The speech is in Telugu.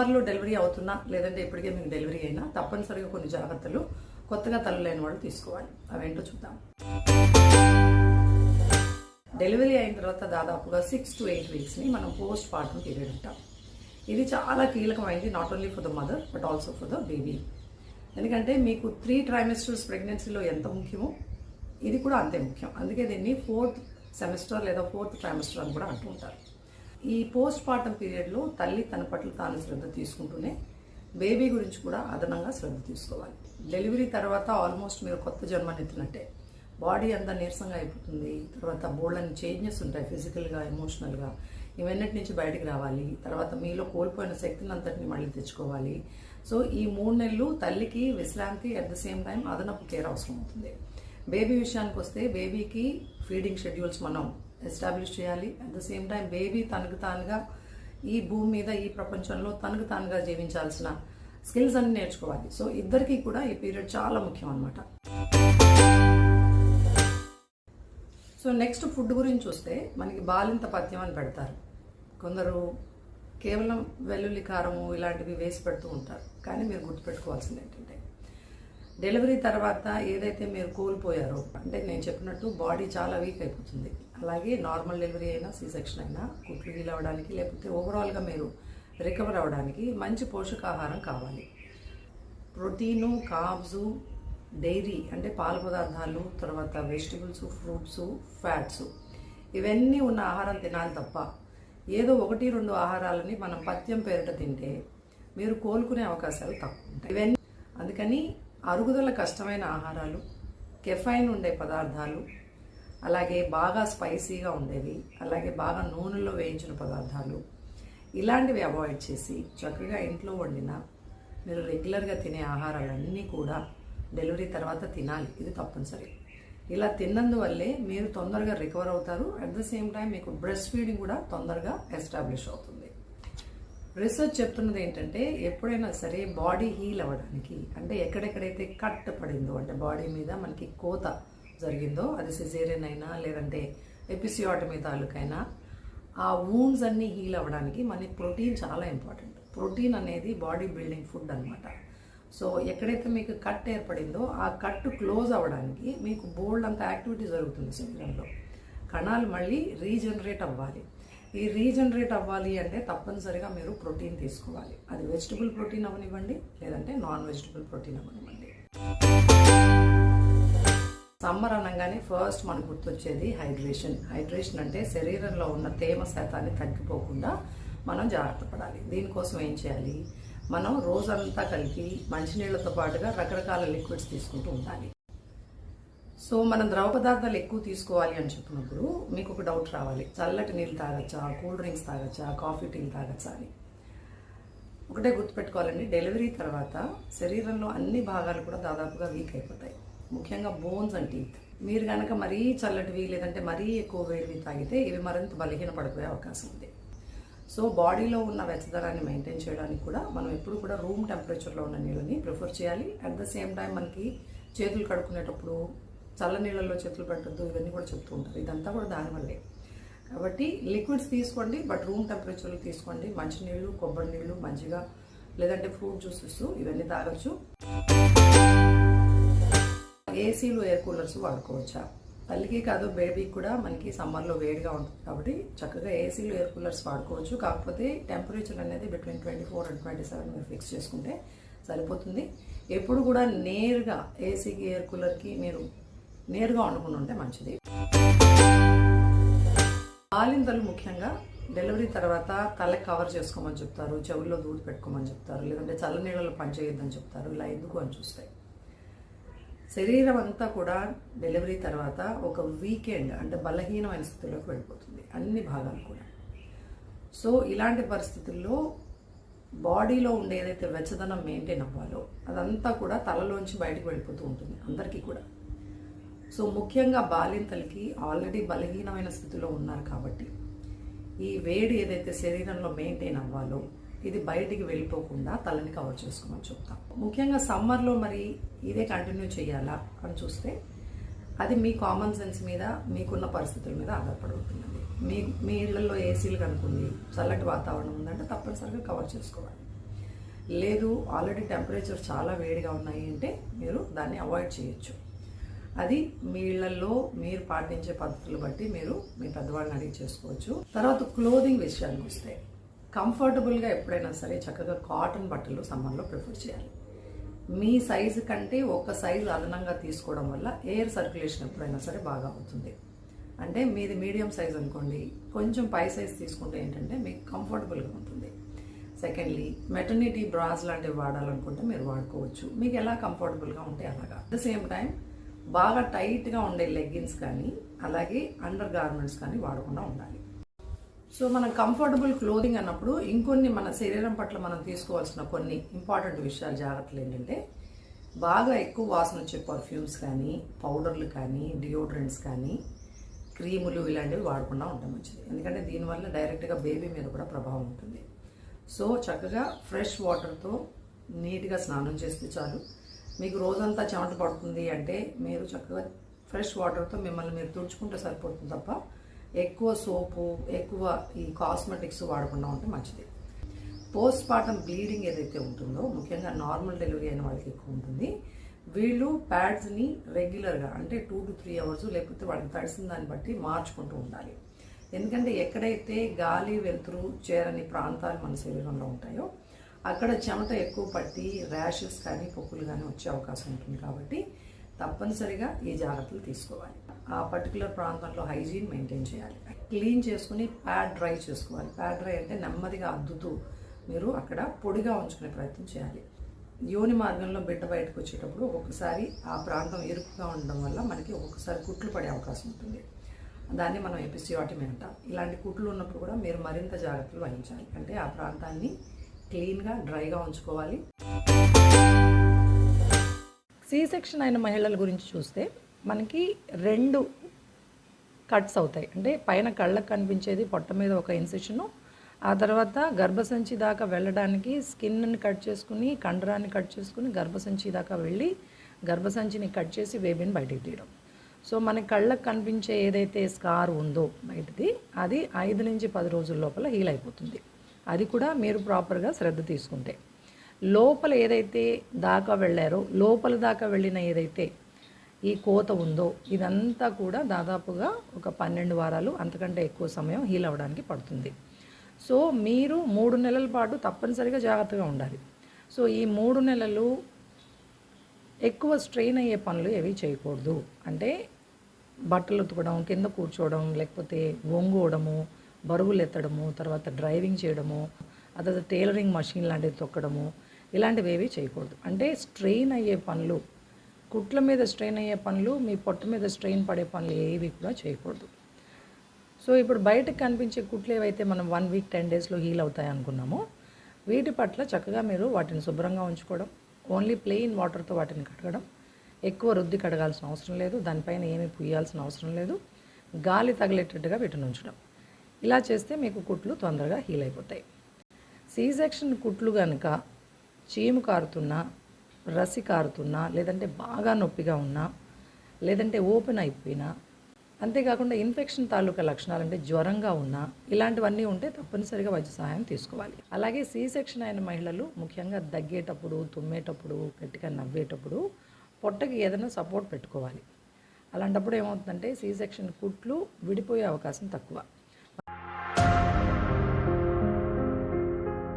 సమ్మర్లో డెలివరీ అవుతున్నా లేదంటే ఇప్పటికే మీకు డెలివరీ అయినా తప్పనిసరిగా కొన్ని జాగ్రత్తలు కొత్తగా తల్లులైన వాళ్ళు తీసుకోవాలి. అవేంటో చూద్దాం. డెలివరీ అయిన తర్వాత దాదాపుగా సిక్స్ టు ఎయిట్ వీక్స్ని మనం పోస్ట్ పార్టం పీరియడ్ ఉంటాం ఇది చాలా కీలకమైంది not only for the mother but also for the baby ఎందుకంటే మీకు త్రీ ట్రైమెస్టర్స్ ప్రెగ్నెన్సీలో ఎంత ముఖ్యమో ఇది కూడా అంతే ముఖ్యం. అందుకే దీన్ని ఫోర్త్ సెమిస్టర్ లేదా ఫోర్త్ ట్రైమెస్టర్ అని కూడా అంటూ ఉంటారు. ఈ పోస్ట్ పార్టం పీరియడ్లో తల్లి తన పట్ల తాను శ్రద్ధ తీసుకుంటూనే బేబీ గురించి కూడా అదనంగా శ్రద్ధ తీసుకోవాలి. డెలివరీ తర్వాత ఆల్మోస్ట్ మీరు కొత్త జన్మనెత్తినట్టే బాడీ అంతా నీరసంగా అయిపోతుంది. తర్వాత బోళ్ళని చేంజెస్ ఉంటాయి ఫిజికల్గా ఎమోషనల్గా. ఇవన్నిటి నుంచి బయటికి రావాలి. తర్వాత మీలో కోల్పోయిన శక్తిని అంతటిని మళ్ళీ తెచ్చుకోవాలి. సో ఈ మూడు నెలలు తల్లికి విశ్రాంతి అట్ ద సేమ్ టైం అదనపు కేర్ అవసరం అవుతుంది బేబీ విషయానికి వస్తే బేబీకి ఫీడింగ్ షెడ్యూల్స్ మనం ఎస్టాబ్లిష్ చేయాలి. At the same time baby తనకు తానుగా ఈ భూమి మీద ఈ ప్రపంచంలో తనకు తానుగా జీవించాల్సిన స్కిల్స్ అన్ని నేర్చుకోవాలి. సో ఇద్దరికి కూడా ఈ పీరియడ్ చాలా ముఖ్యం అనమాట సో నెక్స్ట్ ఫుడ్ గురించి చూస్తే మనకి బాలింత పథ్యం అని పెడతారు. కొందరు కేవలం వెల్లుల్లి కారము ఇలాంటివి వేసి పెడుతూ ఉంటారు. కానీ మీరు గుర్తుపెట్టుకోవాల్సింది ఏంటంటే డెలివరీ తర్వాత ఏదైతే మీరు కోల్పోయారో అంటే నేను చెప్పినట్టు బాడీ చాలా వీక్ అయిపోతుంది. అలాగే నార్మల్ డెలివరీ అయినా సి సెక్షన్ అయినా కుట్లు హీల్ అవ్వడానికి లేకపోతే ఓవరాల్గా మీరు రికవర్ అవ్వడానికి మంచి పోషకాహారం కావాలి. ప్రోటీను కార్బ్స్ డైరీ అంటే పాల పదార్థాలు తర్వాత వెజిటబుల్స్ ఫ్రూట్స్ ఫ్యాట్స్ ఇవన్నీ ఉన్న ఆహారం తినాలి తప్ప ఏదో ఒకటి రెండు ఆహారాలని మనం పథ్యం పేరిట తింటే మీరు కోలుకునే అవకాశాలు తక్కువ ఉంటాయి. ఇవన్నీ అందుకని అరుగుదల కష్టమైన ఆహారాలు కెఫైన్ ఉండే పదార్థాలు అలాగే బాగా స్పైసీగా ఉండేవి అలాగే బాగా నూనెలో వేయించిన పదార్థాలు ఇలాంటివి అవాయిడ్ చేసి చక్కగా ఇంట్లో వండిన మీరు రెగ్యులర్గా తినే ఆహారాలన్నీ కూడా డెలివరీ తర్వాత తినాలి. ఇది తప్పనిసరి. ఇలా తిన్నందువల్లే మీరు తొందరగా రికవర్ అవుతారు. అట్ ద సేమ్ టైం మీకు బ్రెస్ట్ ఫీడింగ్ కూడా తొందరగా ఎస్టాబ్లిష్ అవుతుంది. రీసెర్చ్ చెప్తున్నది ఏంటంటే ఎప్పుడైనా సరే బాడీ హీల్ అవ్వడానికి అంటే ఎక్కడెక్కడైతే కట్ పడిందో అంటే బాడీ మీద మనకి కోత జరిగిందో అది సిజేరియన్ అయినా లేదంటే ఎపిసియాటమీ తాలూకైనా ఆ వూన్స్ అన్నీ హీల్ అవ్వడానికి మనకి ప్రోటీన్ చాలా ఇంపార్టెంట్ ప్రోటీన్ అనేది బాడీ బిల్డింగ్ ఫుడ్ అనమాట సో ఎక్కడైతే మీకు కట్ ఏర్పడిందో ఆ కట్ క్లోజ్ అవ్వడానికి మీకు బోల్డ్ అంత యాక్టివిటీ జరుగుతుంది శరీరంలో. కణాలు మళ్ళీ రీజనరేట్ అవ్వాలి. ఈ రీజనరేట్ అవ్వాలి అంటే తప్పనిసరిగా మీరు ప్రోటీన్ తీసుకోవాలి. అది వెజిటబుల్ ప్రోటీన్ అవనివ్వండి లేదంటే నాన్ వెజిటబుల్ ప్రోటీన్ అవనివ్వండి సమ్మర్ అనగానే ఫస్ట్ మనకు గుర్తొచ్చేది హైడ్రేషన్. హైడ్రేషన్ అంటే శరీరంలో ఉన్న తేమ శాతాన్ని తగ్గిపోకుండా మనం జాగ్రత్త పడాలి. దీనికోసం ఏం చేయాలి? మనం రోజంతా కలిపి మంచినీళ్ళతో పాటుగా రకరకాల లిక్విడ్స్ తీసుకుంటూ ఉండాలి. సో మనం ద్రవ పదార్థాలు ఎక్కువ తీసుకోవాలి అని చెప్పినప్పుడు మీకు ఒక డౌట్ రావాలి. చల్లటి నీళ్ళు తాగచ్చా? కూల్ డ్రింక్స్ తాగచ్చా? కాఫీ టీలు తాగచ్చా అని. ఒకటే గుర్తుపెట్టుకోవాలండి డెలివరీ తర్వాత శరీరంలో అన్ని భాగాలు కూడా దాదాపుగా వీక్ అయిపోతాయి. ముఖ్యంగా బోన్స్ అండ్ టీత్. మీరు కనుక మరీ చల్లటివి లేదంటే మరీ ఎక్కువ వేడివి తాగితే ఇవి మరింత బలహీన పడిపోయే అవకాశం ఉంది. సో బాడీలో ఉన్న వెచ్చదనాన్ని మెయింటైన్ చేయడానికి కూడా మనం ఎప్పుడు కూడా రూమ్ టెంపరేచర్లో ఉన్న నీళ్ళని ప్రిఫర్ చేయాలి. అట్ ద సేమ్ టైం మనకి చేతులు కడుక్కునేటప్పుడు చల్ల నీళ్ళల్లో చేతులు పెట్టద్దు ఇవన్నీ కూడా చెప్తూ ఉంటారు. ఇదంతా కూడా దానివల్లే కాబట్టి లిక్విడ్స్ తీసుకోండి బట్ రూమ్ టెంపరేచర్లో తీసుకోండి. మంచినీళ్ళు కొబ్బరి నీళ్ళు మజ్జిగ లేదంటే ఫ్రూట్ జ్యూసెస్ ఇవన్నీ తాగొచ్చు. ఏసీలు ఎయిర్ కూలర్స్ వాడుకోవచ్చా? తల్లికి కాదు బేబీకి కూడా మనకి సమ్మర్లో వేడిగా ఉంటుంది కాబట్టి చక్కగా ఏసీలు ఎయిర్ కూలర్స్ వాడుకోవచ్చు. కాకపోతే టెంపరేచర్ అనేది between twenty four and twenty seven మీరు ఫిక్స్ చేసుకుంటే సరిపోతుంది. ఎప్పుడు కూడా నేరుగా ఏసీకి ఎయిర్ కూలర్కి మీరు నేరుగా వండుకుని ఉంటే మంచిది. బాలింతలు ముఖ్యంగా డెలివరీ తర్వాత తల కవర్ చేసుకోమని చెప్తారు చెవుల్లో దూది పెట్టుకోమని చెప్తారు లేదంటే చల్ల నీళ్ళలో పనిచేయొద్దని చెప్తారు ఇలా ఎందుకు అని చూస్తాయి. శరీరం అంతా కూడా డెలివరీ తర్వాత ఒక వీకెండ్ అంటే బలహీనమైన స్థితిలోకి వెళ్ళిపోతుంది అన్ని భాగాలు కూడా. సో ఇలాంటి పరిస్థితుల్లో బాడీలో ఉండే ఏదైతే వెచ్చదనం మెయింటైన్ అవ్వాలో అదంతా కూడా తలలోంచి బయటకు వెళ్ళిపోతూ ఉంటుంది అందరికీ కూడా. సో ముఖ్యంగా బాలింతలకి ఆల్రెడీ బలహీనమైన స్థితిలో ఉన్నారు కాబట్టి ఈ వేడి ఏదైతే శరీరంలో మెయింటైన్ అవ్వాలో ఇది బయటికి వెళ్ళిపోకుండా తలని కవర్ చేసుకోమని చెప్తాం. ముఖ్యంగా సమ్మర్లో మరి ఇదే కంటిన్యూ చేయాలా అని చూస్తే అది మీ కామన్ సెన్స్ మీద మీకున్న పరిస్థితుల మీద ఆధారపడి ఉంటుందండి మీ మీ ఇళ్ళలో ఏసీలు కనుకుంది చల్లటి వాతావరణం ఉందంటే తప్పనిసరిగా కవర్ చేసుకోవాలి. లేదు ఆల్రెడీ టెంపరేచర్ చాలా వేడిగా ఉన్నాయి అంటే మీరు దాన్ని అవాయిడ్ చేయొచ్చు. అది మీ ఇళ్ళలో మీరు పాటించే పద్ధతులు బట్టి మీరు మీ పెద్దవాళ్ళని అడిగి చేసుకోవచ్చు. తర్వాత క్లోదింగ్ విషయానికి వస్తే కంఫర్టబుల్గా ఎప్పుడైనా సరే చక్కగా కాటన్ బట్టలు సమ్మర్లో ప్రిఫర్ చేయాలి. మీ సైజు కంటే ఒక సైజు అదనంగా తీసుకోవడం వల్ల ఎయిర్ సర్క్యులేషన్ ఎప్పుడైనా సరే బాగా అవుతుంది. అంటే మీది మీడియం సైజ్ అనుకోండి కొంచెం పై సైజ్ తీసుకుంటే ఏంటంటే మీకు కంఫర్టబుల్గా ఉంటుంది. సెకండ్లీ మెటర్నిటీ బ్రాస్ లాంటివి వాడాలనుకుంటే మీరు వాడుకోవచ్చు. మీకు ఎలా కంఫర్టబుల్గా ఉంటే అలాగా. అట్ ద సేమ్ టైం బాగా టైట్గా ఉండే లెగ్గిన్స్ కానీ అలాగే అండర్ గార్మెంట్స్ కానీ వాడకుండా ఉండాలి. సో మనం కంఫర్టబుల్ క్లోదింగ్ అన్నప్పుడు ఇంకొన్ని మన శరీరం పట్ల మనం తీసుకోవాల్సిన కొన్ని ఇంపార్టెంట్ విషయాలు జాగ్రత్తలు ఏంటంటే బాగా ఎక్కువ వాసన వచ్చే పర్ఫ్యూమ్స్ కానీ పౌడర్లు కానీ డియోడ్రెంట్స్ కానీ క్రీములు ఇలాంటివి వాడకుండా ఉండడం మంచిది. ఎందుకంటే దీనివల్ల డైరెక్ట్గా బేబీ మీద కూడా ప్రభావం ఉంటుంది. సో చక్కగా ఫ్రెష్ వాటర్తో నీట్గా స్నానం చేస్తే చాలు. మీకు రోజంతా చెమట పడుతుంది అంటే మీరు చక్కగా ఫ్రెష్ వాటర్తో మిమ్మల్ని మీరు తుడుచుకుంటే సరిపోతుంది తప్ప ఎక్కువ సోపు ఎక్కువ ఈ కాస్మెటిక్స్ వాడకుండా ఉంటే మంచిది. పోస్ట్ పార్టం బ్లీడింగ్ ఏదైతే ఉంటుందో ముఖ్యంగా నార్మల్ డెలివరీ అయిన వాళ్ళకి ఎక్కువ ఉంటుంది. వీళ్ళు ప్యాడ్స్ని రెగ్యులర్గా అంటే టూ టు త్రీ అవర్స్ లేకపోతే వాళ్ళకి తడిసిన దాన్ని బట్టి మార్చుకుంటూ ఉండాలి. ఎందుకంటే ఎక్కడైతే గాలి వెలుతురు చేరని ప్రాంతాలు మన శరీరంలో ఉంటాయో అక్కడ చెమట ఎక్కువ పట్టి ర్యాషెస్ కానీ పొక్కులు కానీ వచ్చే అవకాశం ఉంటుంది కాబట్టి తప్పనిసరిగా ఈ జాగ్రత్తలు తీసుకోవాలి. ఆ పర్టికులర్ ప్రాంతంలో హైజీన్ మెయింటైన్ చేయాలి. క్లీన్ చేసుకుని ప్యాడ్ డ్రై చేసుకోవాలి. ప్యాడ్ డ్రై అంటే నెమ్మదిగా అద్దుతూ మీరు అక్కడ పొడిగా ఉంచుకునే ప్రయత్నం చేయాలి. యోని మార్గంలో బిడ్డ బయటకు వచ్చేటప్పుడు ఒక్కొక్కసారి ఆ ప్రాంతం ఎరుపుగా ఉండడం వల్ల మనకి ఒక్కొక్కసారి కుట్లు పడే అవకాశం ఉంటుంది. దాన్ని మనం ఎపిసియాటమీ అంటాం ఇలాంటి కుట్లు ఉన్నప్పుడు కూడా మీరు మరింత జాగ్రత్తలు వహించాలి. అంటే ఆ ప్రాంతాన్ని క్లీన్గా డ్రైగా ఉంచుకోవాలి. సి సెక్షన్ అయిన మహిళల గురించి చూస్తే మనకి రెండు కట్స్ అవుతాయి. అంటే పైన కళ్ళకు కనిపించేది పొట్ట మీద ఒక ఇన్సెషను ఆ తర్వాత గర్భసంచి దాకా వెళ్ళడానికి స్కిన్ని కట్ చేసుకుని కండరాన్ని కట్ చేసుకుని గర్భసంచి దాకా వెళ్ళి గర్భసంచిని కట్ చేసి బేబీని బయటికి తీయడం. సో మన కళ్ళకు కనిపించే ఏదైతే స్కార్ ఉందో బయటది అది ఐదు నుంచి పది రోజుల లోపల హీల్ అయిపోతుంది. అది కూడా మీరు ప్రాపర్గా శ్రద్ధ తీసుకుంటే. లోపల ఏదైతే దాకా వెళ్ళారో లోపల దాకా వెళ్ళిన ఏదైతే ఈ కోత ఉందో ఇదంతా కూడా దాదాపుగా ఒక పన్నెండు వారాలు అంతకంటే ఎక్కువ సమయం హీల్ అవ్వడానికి పడుతుంది. సో మీరు మూడు నెలల పాటు తప్పనిసరిగా జాగ్రత్తగా ఉండాలి. సో ఈ మూడు నెలలు ఎక్కువ స్ట్రెయిన్ అయ్యే పనులు ఏవి చేయకూడదు. అంటే బట్టలు ఉతకడం కింద కూర్చోవడం లేకపోతే వంగోవడము బరువులు ఎత్తడము తర్వాత డ్రైవింగ్ చేయడము అదే తర్వాత టైలరింగ్ మషిన్ లాంటివి తొక్కడము ఇలాంటివి ఏవి చేయకూడదు. అంటే స్ట్రెయిన్ అయ్యే పనులు కుట్ల మీద స్ట్రెయిన్ అయ్యే పనులు మీ పొట్ట మీద స్ట్రెయిన్ పడే పనులు ఏవి కూడా చేయకూడదు. సో ఇప్పుడు బయటకు కనిపించే కుట్లు ఏవైతే మనం వన్ వీక్ టెన్ డేస్లో హీల్ అవుతాయి అనుకున్నామో వీటి పట్ల చక్కగా మీరు వాటిని శుభ్రంగా ఉంచుకోవడం ఓన్లీ ప్లెయిన్ వాటర్తో వాటిని కడగడం ఎక్కువ రుద్ది కడగాల్సిన అవసరం లేదు దానిపైన ఏమీ పుయ్యాల్సిన అవసరం లేదు గాలి తగిలేటట్టుగా వీటిని ఉంచడం. ఇలా చేస్తే మీకు కుట్లు తొందరగా హీల్ అయిపోతాయి. సీ సెక్షన్ కుట్లు కనుక చీము కారుతున్నా రసి కారుతున్నా లేదంటే బాగా నొప్పిగా ఉన్నా లేదంటే ఓపెన్ అయిపోయినా అంతేకాకుండా ఇన్ఫెక్షన్ తాలూకా లక్షణాలు అంటే జ్వరంగా ఉన్నా ఇలాంటివన్నీ ఉంటే తప్పనిసరిగా వైద్య సహాయం తీసుకోవాలి. అలాగే సీ సెక్షన్ అయిన మహిళలు ముఖ్యంగా దగ్గేటప్పుడు తుమ్మేటప్పుడు గట్టిగా నవ్వేటప్పుడు పొట్టకి ఏదైనా సపోర్ట్ పెట్టుకోవాలి. అలాంటప్పుడు ఏమవుతుందంటే సి సెక్షన్ కుట్లు విడిపోయే అవకాశం తక్కువ.